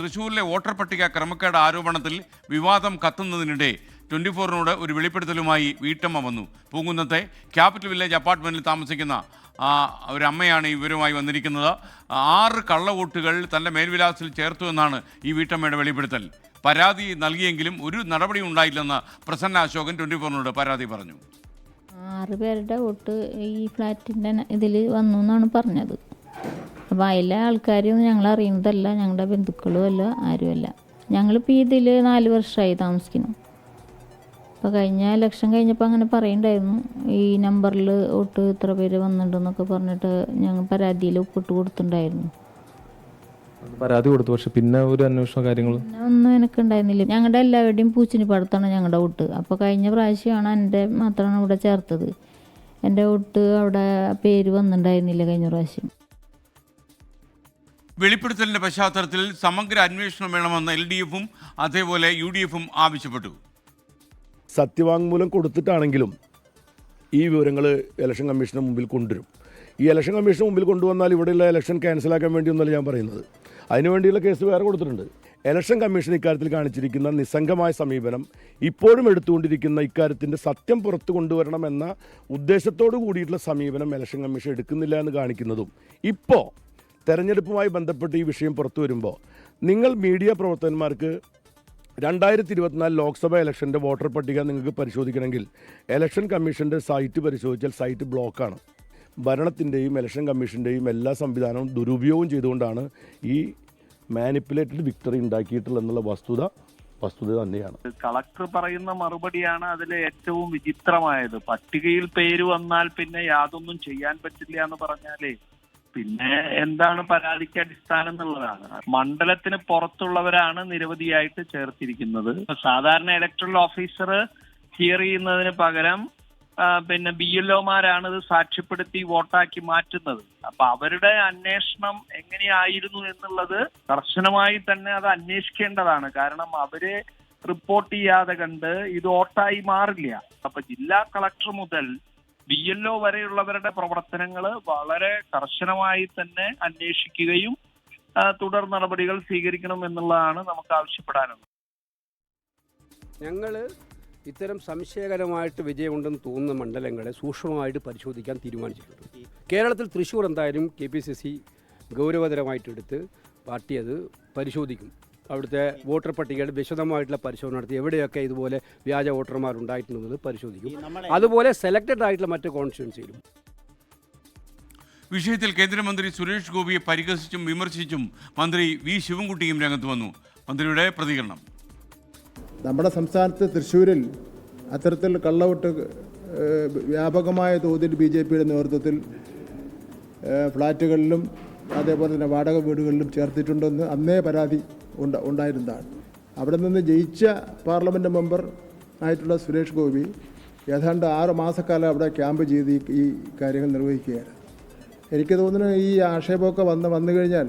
തൃശൂരിലെ വോട്ടർ പട്ടിക ക്രമക്കേട് ആരോപണത്തിൽ വിവാദം കത്തുന്നതിനിടെ ട്വന്റി ഫോറിനോട് ഒരു വെളിപ്പെടുത്തലുമായി വീട്ടമ്മ വന്നു. പൂങ്കുന്നത്തെ ക്യാപിറ്റൽ വില്ലേജ് അപ്പാർട്ട്മെന്റിൽ താമസിക്കുന്ന ഒരു അമ്മയാണ് ഈ വന്നിരിക്കുന്നത്. ആറ് കള്ളവോട്ടുകൾ തന്റെ മേൽവിലാസത്തിൽ ചേർത്തു എന്നാണ് ഈ വീട്ടമ്മയുടെ വെളിപ്പെടുത്തൽ. പരാതി നൽകിയെങ്കിലും ഒരു നടപടിയും ഉണ്ടായില്ലെന്ന് പ്രസന്ന അശോകൻ ട്വന്റി ഫോറിനോട് പരാതി പറഞ്ഞു. ആറ് പേരുടെ വോട്ട് ഈ ഫ്ലാറ്റിന്റെ ഇതിൽ വന്നു എന്നാണ് പറഞ്ഞത്. അപ്പോൾ അതിലെ ആൾക്കാരും ഞങ്ങൾ അറിയുന്നതല്ല ഞങ്ങളുടെ ബന്ധുക്കളും അല്ല ആരുമല്ല ഞങ്ങളിപ്പോൾ ഇതിൽ നാല് വർഷമായി താമസിക്കുന്നു. അപ്പോൾ കഴിഞ്ഞ ഇലക്ഷൻ കഴിഞ്ഞപ്പോൾ അങ്ങനെ പറയുണ്ടായിരുന്നു. ഈ നമ്പറിൽ ഒട്ട് ഇത്ര പേര് വന്നിട്ടുണ്ടെന്നൊക്കെ പറഞ്ഞിട്ട് ഞങ്ങൾ പരാതിയിൽ ഒപ്പിട്ട് കൊടുത്തിട്ടുണ്ടായിരുന്നു. പരാതി കൊടുത്തു പക്ഷെ പിന്നെ ഒരു അന്വേഷണ കാര്യങ്ങൾ പിന്നെ എനിക്ക് ഉണ്ടായിരുന്നില്ല. ഞങ്ങളുടെ എല്ലാവരുടെയും പൂച്ചിനി പടത്താണ് ഞങ്ങളുടെ വോട്ട്. അപ്പോൾ കഴിഞ്ഞ പ്രാവശ്യമാണ് എന്റെ മാത്രമാണ് ഇവിടെ ചേർത്തത്. എന്റെ വോട്ട് അവിടെ പേര് വന്നിട്ടുണ്ടായിരുന്നില്ല കഴിഞ്ഞ പ്രാവശ്യം. വെളിപ്പെടുത്തലിന്റെ പശ്ചാത്തലത്തിൽ സമഗ്ര അന്വേഷണം വേണമെന്ന് എൽ ഡി എഫും അതേപോലെ യു ഡി എഫും ആവശ്യപ്പെട്ടു. സത്യവാങ്മൂലം കൊടുത്തിട്ടാണെങ്കിലും ഈ വിവരങ്ങൾ ഇലക്ഷൻ കമ്മീഷന് മുമ്പിൽ കൊണ്ടുവരും. ഈ ഇലക്ഷൻ കമ്മീഷന് മുമ്പിൽ കൊണ്ടുവന്നാൽ ഇവിടെയുള്ള ഇലക്ഷൻ ക്യാൻസലാക്കാൻ വേണ്ടിയൊന്നല്ല ഞാൻ പറയുന്നത്. അതിനുവേണ്ടിയുള്ള കേസ് വേറെ കൊടുത്തിട്ടുണ്ട്. ഇലക്ഷൻ കമ്മീഷൻ ഇക്കാര്യത്തിൽ കാണിച്ചിരിക്കുന്ന നിസ്സംഗമായ സമീപനം ഇപ്പോഴും എടുത്തുകൊണ്ടിരിക്കുന്ന ഇക്കാര്യത്തിന്റെ സത്യം പുറത്തു കൊണ്ടുവരണമെന്ന ഉദ്ദേശത്തോടു കൂടിയിട്ടുള്ള സമീപനം ഇലക്ഷൻ കമ്മീഷൻ എടുക്കുന്നില്ല എന്ന് കാണിക്കുന്നതും ഇപ്പോൾ തെരഞ്ഞെടുപ്പുമായി ബന്ധപ്പെട്ട് ഈ വിഷയം പുറത്തു വരുമ്പോൾ നിങ്ങൾ മീഡിയ പ്രവർത്തകന്മാർക്ക് രണ്ടായിരത്തി ഇരുപത്തിനാല് ലോക്സഭാ ഇലക്ഷന്റെ വോട്ടർ പട്ടിക നിങ്ങൾക്ക് പരിശോധിക്കണമെങ്കിൽ ഇലക്ഷൻ കമ്മീഷന്റെ സൈറ്റ് പരിശോധിച്ചാൽ സൈറ്റ് ബ്ലോക്കാണ്. ഭരണത്തിന്റെയും ഇലക്ഷൻ കമ്മീഷന്റെയും എല്ലാ സംവിധാനവും ദുരുപയോഗം ചെയ്തുകൊണ്ടാണ് ഈ മാനിപ്പുലേറ്റഡ് വിക്ടറി ഉണ്ടാക്കിയിട്ടുള്ള എന്നുള്ള വസ്തുത വസ്തുത തന്നെയാണ്. കളക്ടർ പറയുന്ന മറുപടിയാണ് അതിൽ ഏറ്റവും വിചിത്രമായത്. പട്ടികയിൽ പേര് വന്നാൽ പിന്നെ യാതൊന്നും ചെയ്യാൻ പറ്റില്ല എന്ന് പറഞ്ഞാലേ പിന്നെ എന്താണ് പരാതിക്ക് അടിസ്ഥാനം എന്നുള്ളതാണ്. മണ്ഡലത്തിന് പുറത്തുള്ളവരാണ് നിരവധിയായിട്ട് ചേർത്തിരിക്കുന്നത്. സാധാരണ ഇലക്ട്രൽ ഓഫീസർ ഹിയർ ചെയ്യുന്നതിന് പകരം പിന്നെ ബി എൽ ഒമാരാണ് ഇത് സാക്ഷ്യപ്പെടുത്തി വോട്ടാക്കി മാറ്റുന്നത്. അപ്പൊ അവരുടെ അന്വേഷണം എങ്ങനെയായിരുന്നു എന്നുള്ളത് കർശനമായി തന്നെ അത് അന്വേഷിക്കേണ്ടതാണ്. കാരണം അവർ റിപ്പോർട്ട് ചെയ്യാതെ കണ്ട് ഇത് വോട്ടായി മാറില്ല. അപ്പൊ ജില്ലാ കളക്ടർ മുതൽ ബി എൽ ഒ വരെയുള്ളവരുടെ പ്രവർത്തനങ്ങൾ വളരെ കർശനമായി തന്നെ അന്വേഷിക്കുകയും തുടർ നടപടികൾ സ്വീകരിക്കണം എന്നുള്ളതാണ് നമുക്ക് ആവശ്യപ്പെടാനുള്ളത്. ഞങ്ങൾ ഇത്തരം സംശയകരമായിട്ട് വിജയമുണ്ടെന്ന് തോന്നുന്ന മണ്ഡലങ്ങളെ സൂക്ഷ്മമായിട്ട് പരിശോധിക്കാൻ തീരുമാനിച്ചിട്ടുണ്ട്. കേരളത്തിൽ തൃശ്ശൂർ എന്തായാലും കെ പി സി സി ഗൗരവതരമായിട്ടെടുത്ത് പാർട്ടി അത് പരിശോധിക്കും. അവിടുത്തെ വോട്ടർ പട്ടികയുടെ വിശദമായിട്ടുള്ള പരിശോധന നടത്തി. എവിടെയൊക്കെ ഇതുപോലെ വ്യാജ വോട്ടർമാർ ഉണ്ടായിട്ടുണ്ടെന്നത് പരിശോധിക്കും. അതുപോലെ സെലക്റ്റഡ് ആയിട്ടുള്ള മറ്റ് കോൺസ്റ്റിറ്റ്യൻസിയിലും വിഷയത്തിൽ കേന്ദ്രമന്ത്രി സുരേഷ് ഗോപിയെ പരിഹസിച്ചും വിമർശിച്ചും മന്ത്രി വി ശിവൻകുട്ടിയും രംഗത്ത് വന്നു. മന്ത്രിയുടെ പ്രതികരണം. നമ്മുടെ സംസ്ഥാനത്ത് തൃശ്ശൂരിൽ അത്തരത്തിൽ കള്ളവോട്ട് വ്യാപകമായ തോതിൽ ബി ജെ പിയുടെ നേതൃത്വത്തിൽ ഫ്ലാറ്റുകളിലും അതേപോലെ തന്നെ വാടക വീടുകളിലും ചേർത്തിട്ടുണ്ടെന്ന് അന്നേ പരാതി ഉണ്ട ഉണ്ടായിരുന്നതാണ്. അവിടെ നിന്ന് ജയിച്ച പാർലമെന്റ് മെമ്പർ ആയിട്ടുള്ള സുരേഷ് ഗോപി ഏതാണ്ട് ആറ് മാസക്കാലം അവിടെ ക്യാമ്പ് ചെയ്ത് ഈ- കാര്യങ്ങൾ നിർവഹിക്കുകയാണ്. എനിക്ക് തോന്നുന്നു ഈ ആക്ഷേപമൊക്കെ വന്ന് വന്നു കഴിഞ്ഞാൽ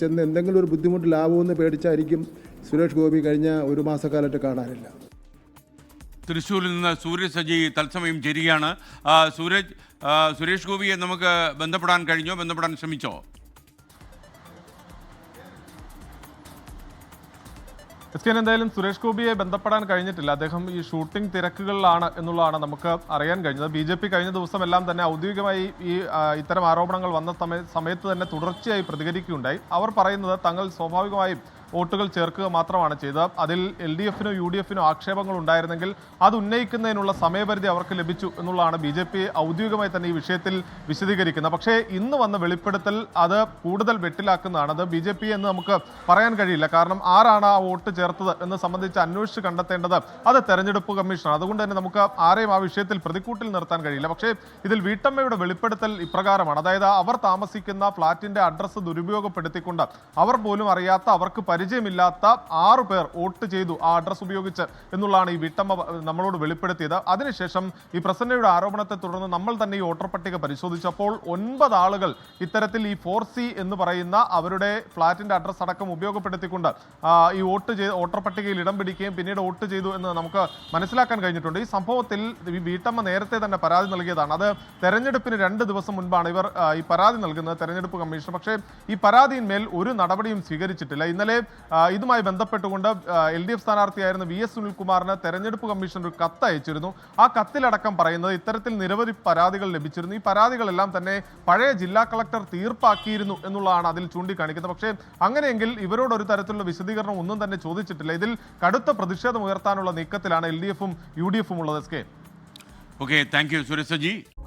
ചെന്ന് എന്തെങ്കിലും ഒരു ബുദ്ധിമുട്ട് ബുദ്ധിമുട്ടിലാവുമെന്ന് പേടിച്ചായിരിക്കും സുരേഷ് ഗോപി കഴിഞ്ഞ ഒരു മാസക്കാലമായിട്ട് കാണാനില്ല. തൃശ്ശൂരിൽ നിന്ന് സൂര്യ സജി തത്സമയം ചേരുകയാണ്. സൂരജ് സുരേഷ് ഗോപിയെ നമുക്ക് ബന്ധപ്പെടാൻ കഴിഞ്ഞോ? ബന്ധപ്പെടാൻ ശ്രമിച്ചോ? എസ് കെൻ എന്തായാലും സുരേഷ് ഗോപിയെ ബന്ധപ്പെടാൻ കഴിഞ്ഞിട്ടില്ല. അദ്ദേഹം ഈ ഷൂട്ടിംഗ് തിരക്കുകളിലാണ് എന്നുള്ളതാണ് നമുക്ക് അറിയാൻ കഴിഞ്ഞത്. ബി ജെ പി കഴിഞ്ഞ ദിവസം എല്ലാം തന്നെ ഔദ്യോഗികമായി ഈ ഇത്തരം ആരോപണങ്ങൾ വന്ന സമയ- സമയത്ത് തന്നെ തുടർച്ചയായി പ്രതികരിക്കുകയുണ്ടായി. അവർ പറയുന്നത് തങ്ങൾ സ്വാഭാവികമായും വോട്ടുകൾ ചേർക്കുക മാത്രമാണ് ചെയ്തത്. അതിൽ എൽ ഡി എഫിനോ യു ഡി എഫിനോ ആക്ഷേപങ്ങൾ ഉണ്ടായിരുന്നെങ്കിൽ അത് ഉന്നയിക്കുന്നതിനുള്ള സമയപരിധി അവർക്ക് ലഭിച്ചു എന്നുള്ളതാണ് ബി ജെ പി ഔദ്യോഗികമായി തന്നെ ഈ വിഷയത്തിൽ വിശദീകരിക്കുന്നത്. പക്ഷേ ഇന്ന് വന്ന വെളിപ്പെടുത്തൽ അത് കൂടുതൽ വെട്ടിലാക്കുന്നതാണ്. അത് ബി ജെ പി എന്ന് നമുക്ക് പറയാൻ കഴിയില്ല. കാരണം ആരാണ് ആ വോട്ട് ചേർത്തത് എന്ന് സംബന്ധിച്ച് അന്വേഷിച്ച് കണ്ടെത്തേണ്ടത് അത് തെരഞ്ഞെടുപ്പ് കമ്മീഷനാണ്. അതുകൊണ്ട് തന്നെ നമുക്ക് ആരെയും ആ വിഷയത്തിൽ പ്രതിക്കൂട്ടിൽ നിർത്താൻ കഴിയില്ല. പക്ഷേ ഇതിൽ വീട്ടമ്മയുടെ വെളിപ്പെടുത്തൽ ഇപ്രകാരമാണ്. അതായത് അവർ താമസിക്കുന്ന ഫ്ളാറ്റിന്റെ അഡ്രസ്സ് ദുരുപയോഗപ്പെടുത്തിക്കൊണ്ട് അവർ പോലും അറിയാത്ത അവർക്ക് പരിചയമില്ലാത്ത ആറ് പേർ വോട്ട് ചെയ്തു ആ അഡ്രസ്സ് ഉപയോഗിച്ച് എന്നുള്ളതാണ് ഈ വിട്ടമ്മ നമ്മളോട് വെളിപ്പെടുത്തിയത്. അതിനുശേഷം ഈ പ്രസന്നയുടെ ആരോപണത്തെ തുടർന്ന് നമ്മൾ തന്നെ ഈ വോട്ടർ പട്ടിക പരിശോധിച്ചപ്പോൾ ഒൻപത് ആളുകൾ ഇത്തരത്തിൽ ഈ ഫോർ സി എന്ന് പറയുന്ന അവരുടെ ഫ്ളാറ്റിന്റെ അഡ്രസ്സ് അടക്കം ഉപയോഗപ്പെടുത്തിക്കൊണ്ട് ഈ വോട്ട് ചെയ്ത് വോട്ടർ പട്ടികയിൽ ഇടം പിടിക്കുകയും പിന്നീട് വോട്ട് ചെയ്തു എന്ന് നമുക്ക് മനസ്സിലാക്കാൻ കഴിഞ്ഞിട്ടുണ്ട്. ഈ സംഭവത്തിൽ ഈ വീട്ടമ്മ നേരത്തെ തന്നെ പരാതി നൽകിയതാണ്. അത് തെരഞ്ഞെടുപ്പിന് രണ്ട് ദിവസം മുൻപാണ് ഇവർ ഈ പരാതി നൽകുന്നത് തെരഞ്ഞെടുപ്പ് കമ്മീഷൻ. പക്ഷേ ഈ പരാതിയിന്മേൽ ഒരു നടപടിയും സ്വീകരിച്ചിട്ടില്ല. ഇന്നലെ ഇതുമായി ബന്ധപ്പെട്ടുകൊണ്ട് എൽ ഡി എഫ് സ്ഥാനാർത്ഥിയായിരുന്ന വി എസ് സുനിൽകുമാറിന് തെരഞ്ഞെടുപ്പ് കമ്മീഷൻ ഒരു കത്ത് അയച്ചിരുന്നു ആ കത്തിലടക്കം പറയുന്നത് ഇത്തരത്തിൽ നിരവധി പരാതികൾ ലഭിച്ചിരുന്നു. ഈ പരാതികളെല്ലാം തന്നെ പഴയ ജില്ലാ കളക്ടർ തീർപ്പാക്കിയിരുന്നു എന്നുള്ളതാണ് അതിൽ ചൂണ്ടിക്കാണിക്കുന്നത്. പക്ഷേ അങ്ങനെയെങ്കിൽ ഇവരോട് ഒരു തരത്തിലുള്ള വിശദീകരണം ഒന്നും തന്നെ ചോദിച്ചിട്ടില്ല. ഇതിൽ കടുത്ത പ്രതിഷേധം ഉയർത്താനുള്ള നീക്കത്തിലാണ് എൽ ഡി എഫും യു ഡി എഫും ഉള്ളത്. S K. Okay thank you Suresh